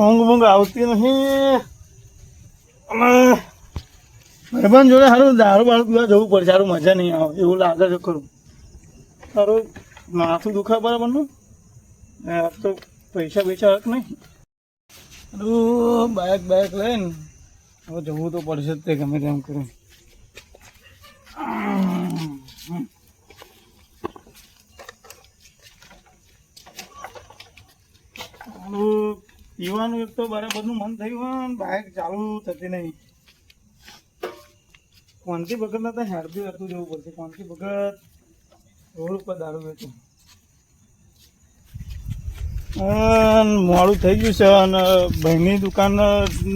ઊંઘ બૂંઘ આવતી અને ભાઈબંધ જોડે સારું દારૂ બારું પીવા જવું પડશે સારું મજા નહીં આવે, એવું લાગે છે ખરું. સારું માથું દુખા બરાબરનું? આ તો પૈસા પૈસા હક નહીં. સારું બાઇક બાઇક લઈને. હવે જવું તો પડશે જ તે ગમે તેમ કરીને સારું પીવાનું એક તો બરાબરનું મન થયું હોય ને બાઇક ચાલુ થતી નહીં. કોણથી ભગત તો હેરથી હરતું જવું પડશે, કોનથી વગર રોડ ઉપર દારૂ વેચું. મોડું થઈ ગયું છે, અને ભાઈની દુકાન,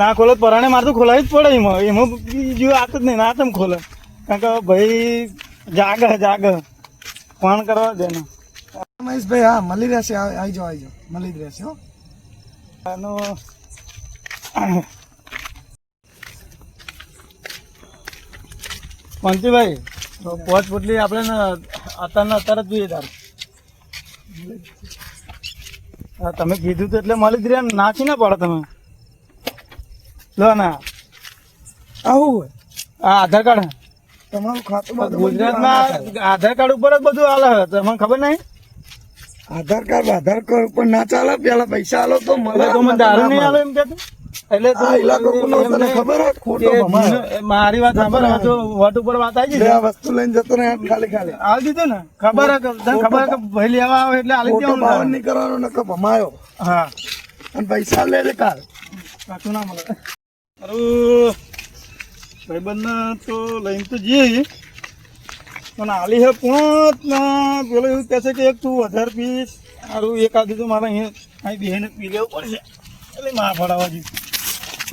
ના ખોલે પરાણે મારે તો ખોલાવી જ પડે એમાં. એમાં બીજું આત જ નહીં, ના તેમ ખોલે. કારણ કે ભાઈ જાગ જાગ. ફોન કરવા દે ને મહેશભાઈ, હા મળી રહેશે આવી જાઓ આવી જાઓ. મળી જ રહેશે, હો. આનો પંચીભાઈ તો પોચ પોટલી આપણે અત્યારના અત્યારે જ જોઈએ તારે. તમે કીધું તો એટલે મળી જ રહ્યા નાખી ના પડે તમે? લો ના. આવું આ આધાર કાર્ડ. તમારું ખાતું ગુજરાતમાં આધાર કાર્ડ ઉપર જ બધું હાલે. તમને ખબર નહીં? આધાર કાર્ડ આધાર કાર્ડ ઉપર ના ચાલે પેલા પૈસા આલો તો મળે તો મને દારૂ નહીં આવે એમ કે એટલે તો તને ખબર ખોટો મારી વાત ખબર તો વટ ઉપર વાત આવી ગઈ આ વસ્તુ લઈને જતો ને ખાલી ખાલી. આવી દીધું ને? ખબર તને ખબર કે ભાઈ લેવા આવે એટલે આલી દેવાનું તારે. નહીં કરવાનો નકર ભમાયો. હા. અને પૈસા લે લે કાલ. ના મળે. અરું ભાઈબંધ તો લઈને તો જઈએ. પણ આલી હે પૂર્ણ પેલો એવું કહે છે કે એક તું વધારે પીસ સારું એક આધી તો મારે અહીંયા અહીં બેહીને પી લેવું પડશે. એટલે માં જઈએ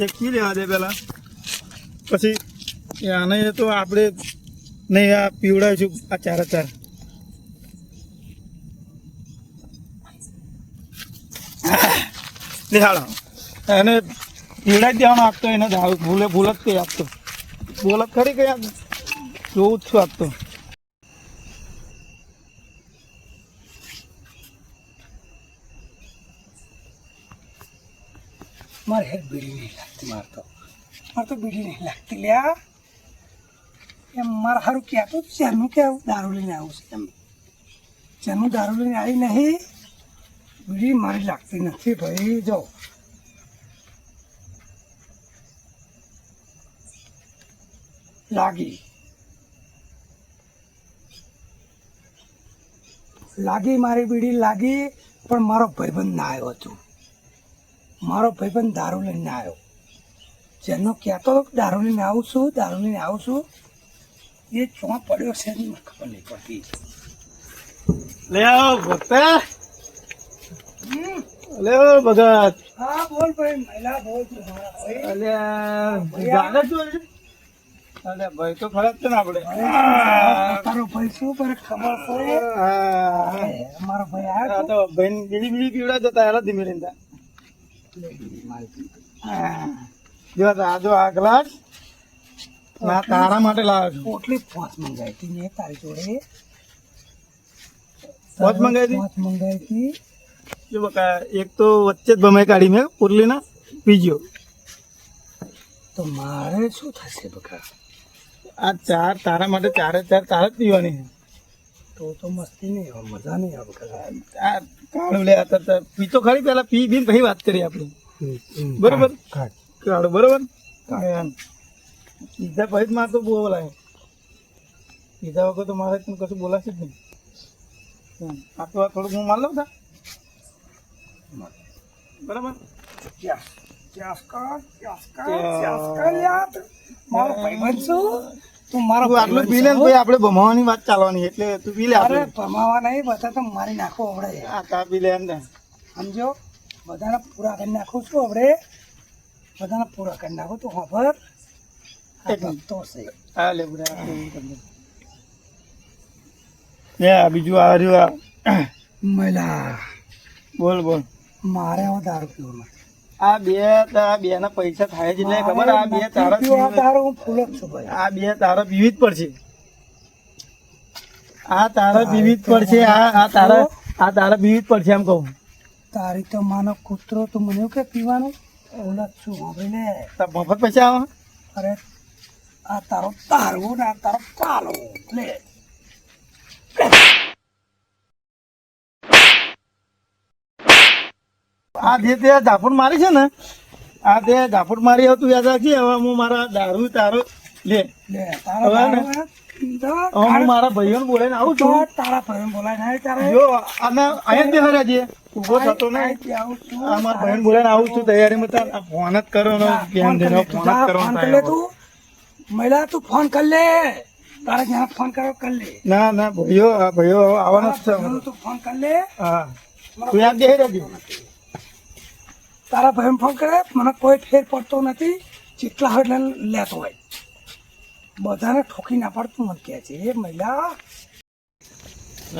એક પી લેવા દે પહેલાં પછી આને તો આપણે નહીં, આ પીવડાવીશું. આ ચાર ચાર. નિહાળો એને પીવડાવી દેવાનો આપતો, એને ભૂલે, ભૂલ જ કઈ આપતો. બોલ જ ખરી કઈ જોવું જ છું આપતો. મારે હેડ બીડી નહીં લાગતી, મારે તો મારે તો બીડી નહીં લાગતી, લ્યા. એમ મારે સારું કહેતું ચાનું કે દારૂ લઈને આવું છે એમ. ચાનું દારૂ લઈને આવી નહીં. બીડી મારી લાગતી નથી ભાઈ, જો. લાગી. લાગી મારી બીડી, લાગી, પણ મારો ભાઈબંધ ના આવ્યો હતો. મારો ભાઈબંધ દારૂ લઈને આવ્યો. જેનો કહેતો હતો કે દારૂ લઈને આવું છું દારૂ લઈને આવું છું. એ ચોં પડ્યો છે મને ખબર નહીં પડતી. લે આવો ભક્તા. લે આવો ભગત. હા બોલ ભાઈ મહિલા બોલ અલ્યા જાણે શું છે? ભાઈ તો ખરાબ છે ને આપણે. તારો ભાઈ શું પર ખબર પડે? હા. મારો ભાઈ આ તો ભાઈ બીડી બીડી પીવડા જતા હેલા ધીમે હા. જો જો આ ગ્લાસ ના તારા માટે લાવ્યો છું. પોટલી પાંચ મંગાવી હતી મેં તારી જોડે. પાંચ મંગાવી હતી? પાંચ મંગાવી હતી. જો બકા એક તો વચ્ચે જ ભમાઈ કાઢી મેં પુરલીના પીજો તો મારે શું થશે બકા? આ ચાર તારા માટે ચારે ચાર તારે જ પીવાની છે. તો તો મસ્તી નહીં આવે મજા નહીં આવે આ કાળું લે આ તો પીતો ખરી પેલા પી પીને પછી વાત કરીએ આપણે. બરોબર? કાળું બરોબર? કાળું પીધા પછી જ મારે તો બોલાય પીધા વગર તો મારે કશું બોલાશે જ નહીં. આ તો થોડુંક હું માલ લઉં તા. બરાબર? Yes. Yes, God. Yes, God. Yes, God, યાર. મારો ભાઈબંધ છું. તું મારો તું આટલું પી લે ને. આપણે ભમાવાની વાત ચાલવાની એટલે તું પી લે અરે ભમાવા નહીં બધા તો મારી નાખો હવડે આ કા પી લે ને. સમજો? બધાને પૂરા કરી નાખું છું હવડે બધાને પૂરા કરી નાખું તું ખબર તો છે. હા લે આ બીજું આ રહ્યું આ. મહિલા બોલ બોલ. મારે હવે દારૂ પીવો આ બે આ બે ના પૈસા થાય જ એટલે ખબર? આ બે તારા હું છું ભાઈ. આ બે તારા પીવી જ પડશે આ તારા પીવી જ પડશે આ આ તારા આ તારા પીવી જ પડશે એમ કહું. તારી તો માનો કૂતરો તું મને કે પીવાનું? ઓલા શું હવે લે તો મફત પૈસા આવે. અરે આ તારો તારવો ને આ તારો કાલો. લે. આ જે તે ઝાપડ મારી છે ને આ તે ઝાફુટ મારી હતું યાદ રાખી હવે હું મારા દારૂ તારો લે. હવે ને? હે? મારા ભાઈઓને બોલાવીને આવું છું. તારા ના જો અહીંયા જ બેહો રહેજે ઊભો થતો નહીં. આવું આ મારા ભાઈને બોલાવીને આવું છું તૈયારીમાં તાર ફોન જ કરો ને ફોન જ કર મહિલા તું. ફોન કર લે. તારે જ્યાં ફોન કરો કર લે. ના ના ભાઈઓ આ ભાઈઓ આવવાનો જ છે. તું ફોન કર લે. હા. તું યાદ દેખાઈ રહેજે. તારા ભાઈ ફોન કરે મને કોઈ ફેર પડતો નથી જેટલા હોય એટલે લેતો હોય. બધાને ઠોકી ના પડતું મને કહે છે એ મહિલા.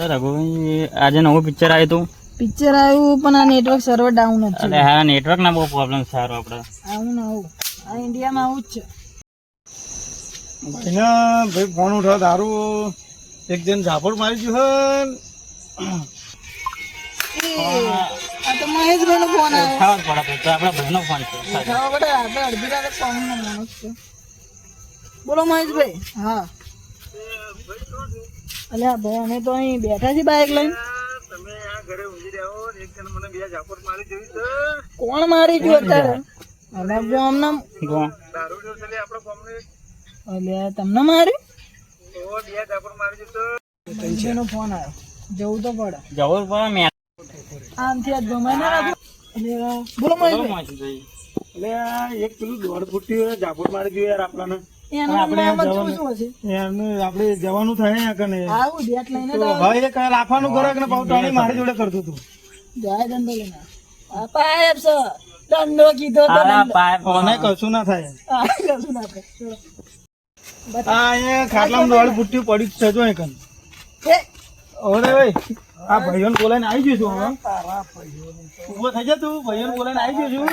રઘુભાઈ આજે નવું પિક્ચર આવ્યું હતું પિક્ચર આવ્યું પણ આ નેટવર્ક સર્વર ડાઉન જ છે. હા નેટવર્ક ના બહુ પ્રોબ્લેમ સારો આપણે આવું ના આવું. આ ઇન્ડિયામાં આવું જ છે. ભાઈને ભાઈ ફોન ઉઠાવ દારૂ. એક જણ ઝાપડ મારી ગયું આ તો મહેશભાઈ નો ફોન આવ્યો. ખાવા જ પડે તો આપણા ભાઈનો ફોન છે. સાચો. ખાવા આપણે અડધી રાતે ફોન નો માણસ છે. બોલો મહેશભાઈ. હા. અલ્યા ભાઈ અમે તો અહીં બેઠા છીએ બાઇક લઈને. તમે આ ઘરે ઊંઘી રહ્યા એક જણ મને બે ઝાપડ મારી જોઈ છે કોણ મારી ગયું? અત્યારે અલ્યા. દારૂ જો છે આપણે કોમને અલ્યા તમને મારી? એવો બે ઝાપડ મારી મહેશભાઈ નો ફોન આવ્યો. જવું તો પડે. જવું પડે આમથી આ ગમાય ના રાખો બોલો મહેશભાઈ. એટલે એક પેલું દોઢ ફૂટી ઝાપડ મારી ગયું યાર આપણાને. એનું આપણે નામ જ જવાનું. શું હશે? એનું આપણે જવાનું થાય ને કને. ભાઈ એક રાખવાનું ખોરાક ને પાછું ટાણી મારી જોડે કરતું હતું જાય દંડો લઈને પાયપ છે દંડો કીધો મને કશું ના થાય. કશું ના થાય. આ અહીંયા ખાટલામાં દોડ ફૂટી પડી જ છે જો અહીં કને. ઓરે ભાઈ. આ ભાઈઓને બોલાઈને આવી જઈશું હવે. ઊભો થઈ જા તું ભાઈઓને બોલાઈને આવી જઈશું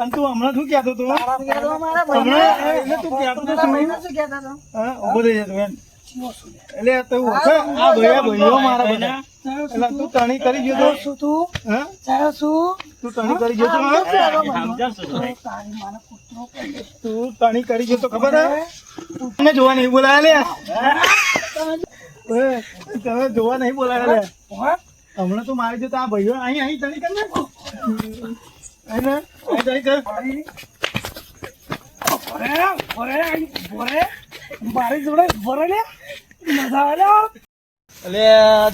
અને તું હમણાં શું કહેતો તું હમણાં તું કહેતો હતો શું? હા, ઊભો થઈ જતો એમ. એટલે તું એટલે તું તણી કરી ગયો તો. શું તું હા? તું તણી કરી ગયો તો તો. તું તણી કરી ગયો તો ખબર હે? તને જોવા નહીં બોલાયા લે. તમે જોવા નહીં બોલાયા લે. હમણાં તો મારી જો આ ભાઈઓ અહીં અહીં તણી કર નાખો. અહીં ને, અહીં તણી કર. મારી- ભરે, ભરે, અહીં ભરે. મારી જોડે ભરે લે મજા આવે એટલે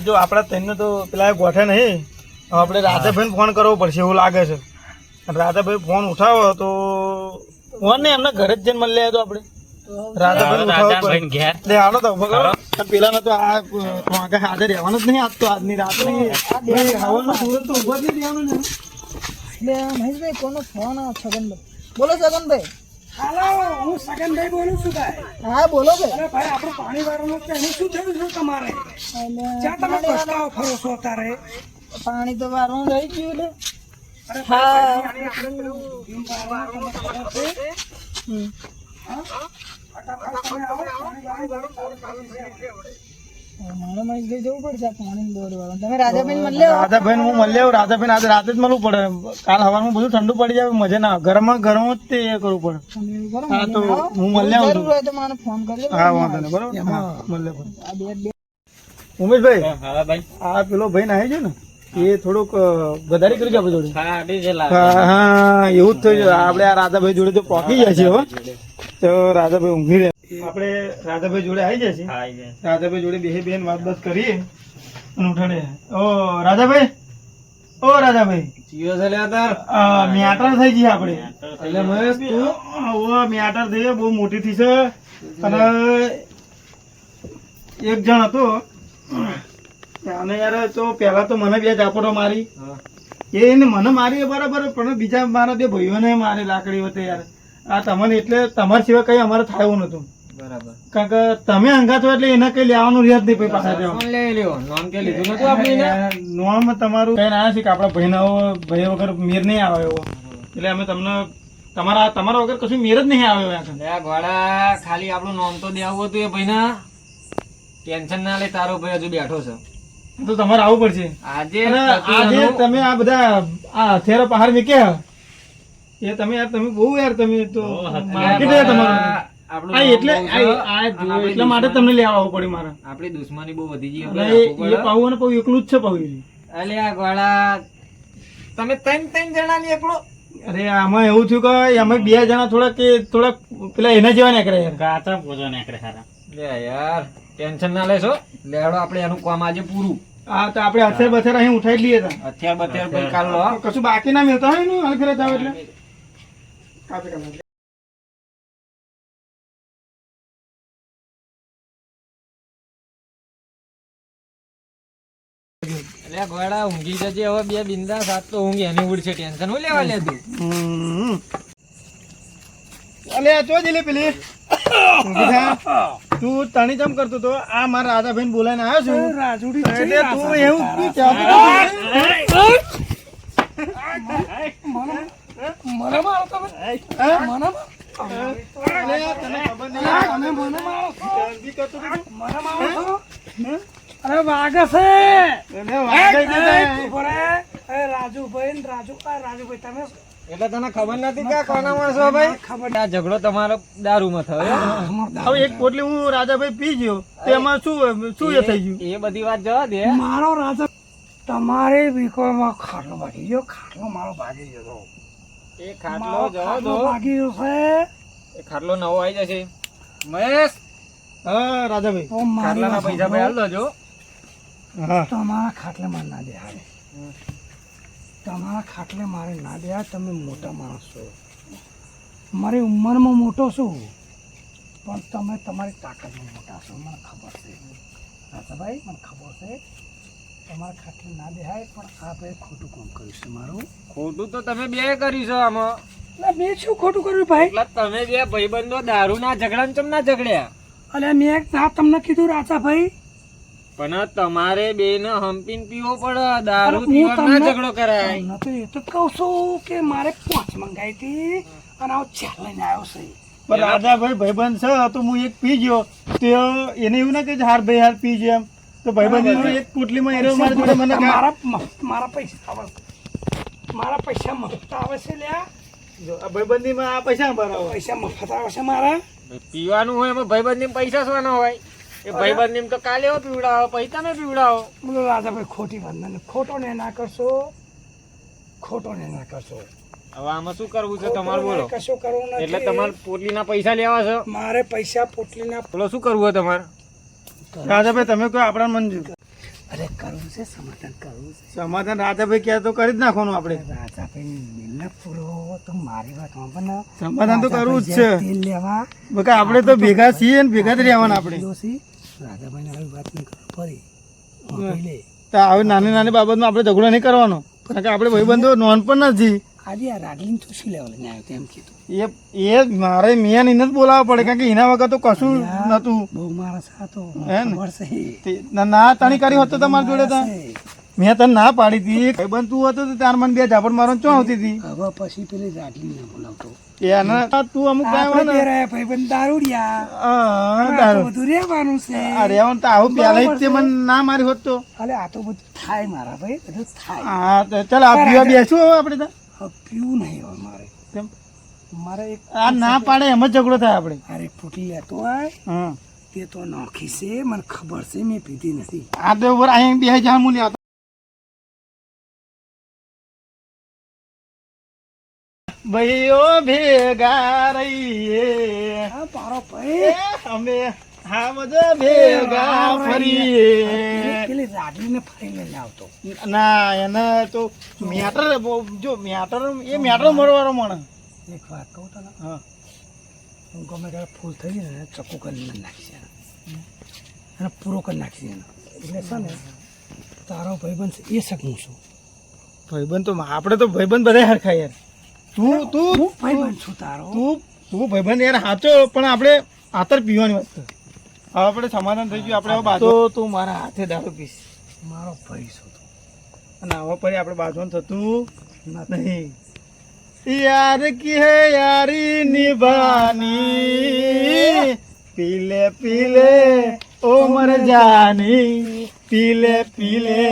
જો આપણા તઈને તો પેલા ગોઠે નહીં આપણે રાધાભાઈને ફોન કરવો પડશે એવું લાગે છે. અને રાધાભાઈ ફોન ઉઠાવો તો ફોન ને એમના ઘરે જ જઈને મળી લે તો આપણે. રાધાભાઈ ઉઠાવો રાજાભાઈને ઘેર. લે હાલો તો પેલા તો આ આગળ હાજર રહેવાનું જ નહીં આજ તો આજની રાત નહીં હવાનું સુરત તો ઊભા જ નહીં રહેવાનું ને એટલે મહેશભાઈ કોનો ફોન આ છગનભાઈ બોલો છગનભાઈ હાલો હું સગનભાઈ બોલું છું ભાઈ હા બોલો ભાઈ અરે ભાઈ આપણું પાણી વાળાનું છે એનું શું થયું છે તમારે જ્યાં તમે પસ્તાવો ફરો છો અત્યારે પાણી તો વારવાનું રહી ગયું ને હા હું મળી આવું આજે રાતે જ મળવું પડે. કાલ હવાનું બધું ઠંડુ પડી જાય મજા ના ઘરમાં ઘરમાં ગરમ જ તે એ કરવું પડે. હા તો હું મળી આવું જરૂર હોય તો મને ફોન હા વાંધો નહીં બરોબર? હા મળે પણ આ બે બે ઉમેશભાઈ હા ભાઈ. આ પેલો ભાઈ નાહી છે ને? એ થોડુંક વધારે કરી છે આપણી જોડે. હા છે એવું જ થયું છે. આપણે આ રાધાભાઈ જોડે તો પહોંચી જાય છે હો. તો રાધાભાઈ ઊંઘી રહે આપણે રાધાભાઈ જોડે આવી જાય છે. રાધાભાઈ જોડે બે બેન વાત બસ કરીએ અને ઉઠાડે ઓ રાધાભાઈ? ઓ રાધાભાઈ. આ મેટર થઈ ગઈ આપણે. એટલે મહેશ તું? મેટર થઈ બહુ મોટી થઈ છે. અને એક જણ હતો. અને યાર તો પહેલા તો મને બે ઝાપટો મારી. એને મને મારી બરાબર પણ બીજા મારા બે ભાઈઓને મારી લાકડી હતી યાર. આ તમને એટલે તમારા સિવાય કઈ અમારે થાય નતું કારણ કે તમે અંગાતો એટલે એને કઈ લેવાનું રહ્યા જ નહીં પછી જવા નોમ તમારું કઈ ના છે કે આપણા ભાઈના ભાઈ વગર મેર નહીં આવે એવો. એટલે અમે તમને તમારા તમારા વગર કશું મેર જ નહીં આવે એવો ગોળા ખાલી આપણું નોમ તો દેવું હતું એ ભાઈના. ટેન્શન ના લે તારો ભાઈ હજુ બેઠો છે. તો તમારે આવવું પડશે. આજે આજે તમે આ બધા આ હથિયારો પહાડ મૂક્યા. એ તમે યાર તમે બહુ યાર તમે તો માર્કેટ તમારું. આ એટલે. આ- આ માટે તમને લેવા આવવું પડે મારે. આપણી દુશ્મની બહુ વધી ગઈ એ રાખવું એ પડે. પાવું અને પાવું એકલું જ છે પાવું. અલ્યા ગોળા તમે ત્રણ ત્રણ જણા ની એકલો? અરે આમાં એવું થયું કે અમે બે જણા થોડા કે થોડા પેલા એના જેવા યાર. પૂજો નીકળે સારા. લે યાર ટેન્શન ના લેશો. લેડો આપણે એનું કામ આજે પૂરું. હા તો આપણે હથિયાર બથિયાર અહીં ઉઠાઈ લઈએ તા. હથિયાર બથિયાર ભાઈ કાલ લો. કશું બાકી ના મેળતા હોય ને હાલ ફેરા જાવ એટલે. કાપી ગોળા ઊંઘી જજે. હવે બે બિંદા સાત તો ઊંઘી. એની ઉડશે ટેન્શન હું લેવા લે તું. અલે આ ચો જલે પેલી ઊંઘી થા. તું તણી જમ કરતો તો આ મારા રાધાભાઈ બોલાઈને આવ્યો છું. રાજુડી એટલે તું એવું તું અરે વાઘ છે. રાજુભાઈ રાજુ રાજુભાઈ તમે એટલે તને ખબર નથી કે કોના માણસો ભાઈ? ખબર. આ ઝઘડો તમારો દારૂમાં થયો. હવે એક પોટલી હું રાજાભાઈ પી ગયો તો એમાં શું શું એ થઈ ગયું? એ બધી વાત જવા દે. મારો રાજા તમારે વિકોમાં ખાટલો ભાગી ગયો ખાટલો મારો ભાગી ગયો એ ખાટલો જવા દો. ભાગી ગયો છે. એ ખાટલો નવો આવી જશે. મહેશ. હા રાજાભાઈ. ખાટલાના પૈસા ભાઈ. હાલ દો હા. તમારા ખાટલે મારે ના દેહાડે તમારા ખાટલે મારે ના દેહાડે તમે મોટા માણસ છો. મારી ઉંમરમાં મોટો છું. પણ તમે તમારી તાકાતમાં મોટા છો. મને ખબર છે. રાજાભાઈ મને ખબર છે. તમારા ખાટલે ના દેહાય પણ આ ભાઈ ખોટું કામ કર્યું છે મારું. ખોટું તો તમે બે કર્યું છે આમાં. ના મેં શું ખોટું કર્યું ભાઈ? એટલે તમે બે ભાઈબંધો દારૂના ઝઘડા ચમ ના ઝઘડ્યા? અને મેં ના તમને કીધું રાજાભાઈ પણ તમારે બે ને હંપીન પીવો પડે દારૂ પીવા ના ઝઘડો કરાય. તો એ તો કહું છું કે મારે પાંચ મંગાવી હતી અને આવો ચાર લઈને આવ્યો છે. પણ રાધાભાઈ ભાઈબંધ છે તો હું એક પી ગયો. તો એને એવું ના કે હાર ભાઈ હાર પી જેમ તો ભાઈબંધ એક પોટલીમાં એરો મારા જોડે મને મારા મારા પૈસા આવે મારા પૈસા મફત આવે છે લ્યા. જો આ ભાઈબંધીમાં આ પૈસા ભરાવો. પૈસા મફત આવે છે મારા. પીવાનું હોય એમાં ભાઈબંધી પૈસા શું હોય? એ ભાઈબંધ તો કાલે પીવડાવો પછી તમે પીવડાવો. બોલો રાજાભાઈ ખોટી બંધન ખોટો ને ના કરશો ખોટો ને ના કરશો. હવે આમાં શું કરવું છે? તમારે બોલો. કશું કરવું નથી. એટલે તમારે પોટલીના પૈસા લેવા છે? મારે પૈસા પોટલીના બોલો શું કરવું હોય તમારે? રાજાભાઈ તમે કહો આપણા મંજૂર અરે કરવું છે સમાધાન કરવું છે. સમાધાન રાજાભાઈ ક્યાં તો કરી જ નાખવાનું આપણે. રાજાભાઈ મિલને પૂરો તો મારી વાત પણ સમાધાન તો કરવું જ છે. લેવા. બકા આપણે તો ભેગા છીએ ને ભેગા જ રહેવાના આપણે. ડોસી રાજાભાઈને આવી વાત નહીં કરો ફરી તો આવી નાની નાની બાબતમાં આપણે ઝઘડો નહીં કરવાનો. કારણ કે આપણે ભાઈબંધો નોન પણ નથી. આજે આ રાગલીન તો શું લેવા લઈને આવ્યો તેમ કીધું. એ એ મારે મેન એને જ બોલાવવા પડે કારણ કે એના વગર તો કશું નતું બહુ મારા હતો. હે ને? તણી કરી હોત તો તમારી જોડે તો. મેં તને ના પાડી હતી. ભાઈબંધ તું હતો તો તાર મને બે ઝાપડ મારો ચો આવતી હતી? હવે પછી પેલી રાગલી ના બોલાવતો. એને તું અમુક આપણે ને ભાઈબંધ દારૂડિયા તારું. બધું રહેવાનું છે. અરે હું તો આવું પહેલા જ તે મને ના મારી હોત તો. અલે આ તો બધું થાય મારા ભાઈ બધું થાય. હા તો ચાલ આ પીવા બેસું હવે આપણે તો. પીવું નહીં હવે મારે. કેમ? મારે એક આ ના પાડે એમ જ ઝઘડો થાય આપણે. અરે ફૂટી લેતો આ હા. તે તો નોખી છે મને ખબર છે મેં પીધી નથી. આ તો ઉપર અહીંયા બે હજાર મૂલ્ય ભાઈઓ ભેગા રહીએ. હા મારો ભાઈ. અમે હા બધા ભેગા ફરીએ. પેલી- પેલી ફરીને લાવતો આવતો. ના એને તો મેટર જો મેટર એ મેટર મળવાનો મને એક વાત કહું તને? હા. ગમે ત્યારે ફૂલ થઈ જાય ને ચક્કુ કરીને નાખશે. અને પૂરો કરી નાખશે એને. એટલે છે ને તારો ભાઈબંધ એ શકું છું. ભાઈબંધ તો આપણે તો ભાઈબંધ બધા હરખા યાર તું તું હું ભાઈબંધ છું તારો. તું તું ભાઈબંધ યાર સાચો પણ આપણે આતર પીવાની વાત હવે આપણે સમાધાન થઈ ગયું આપણે બાજુ તું મારા હાથે દારૂ પીશ. મારો ભાઈ છો અને હવે ફરી આપણે બાજવાનું થતું નહીં યાર કી હે યારી નિભાની. પીલે પીલે ઓ મર જાની. પીલે પીલે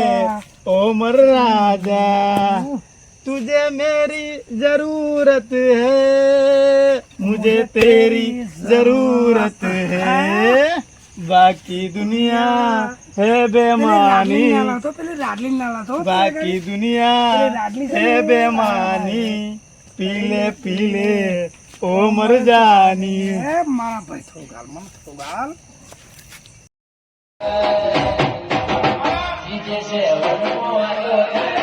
ઓ મર રાજા. तुझे मेरी जरूरत है मुझे तेरी जरूरत है बाकी दुनिया है बेमानी ના લાવતો પેલી લાડલી ના લાવતો बाकी दुनिया है बेमानी पीले पीले ओ मर जानी એ મારા ભાઈ થોડું ગાલ મને થોડું ગાલ જીતે છે વનકો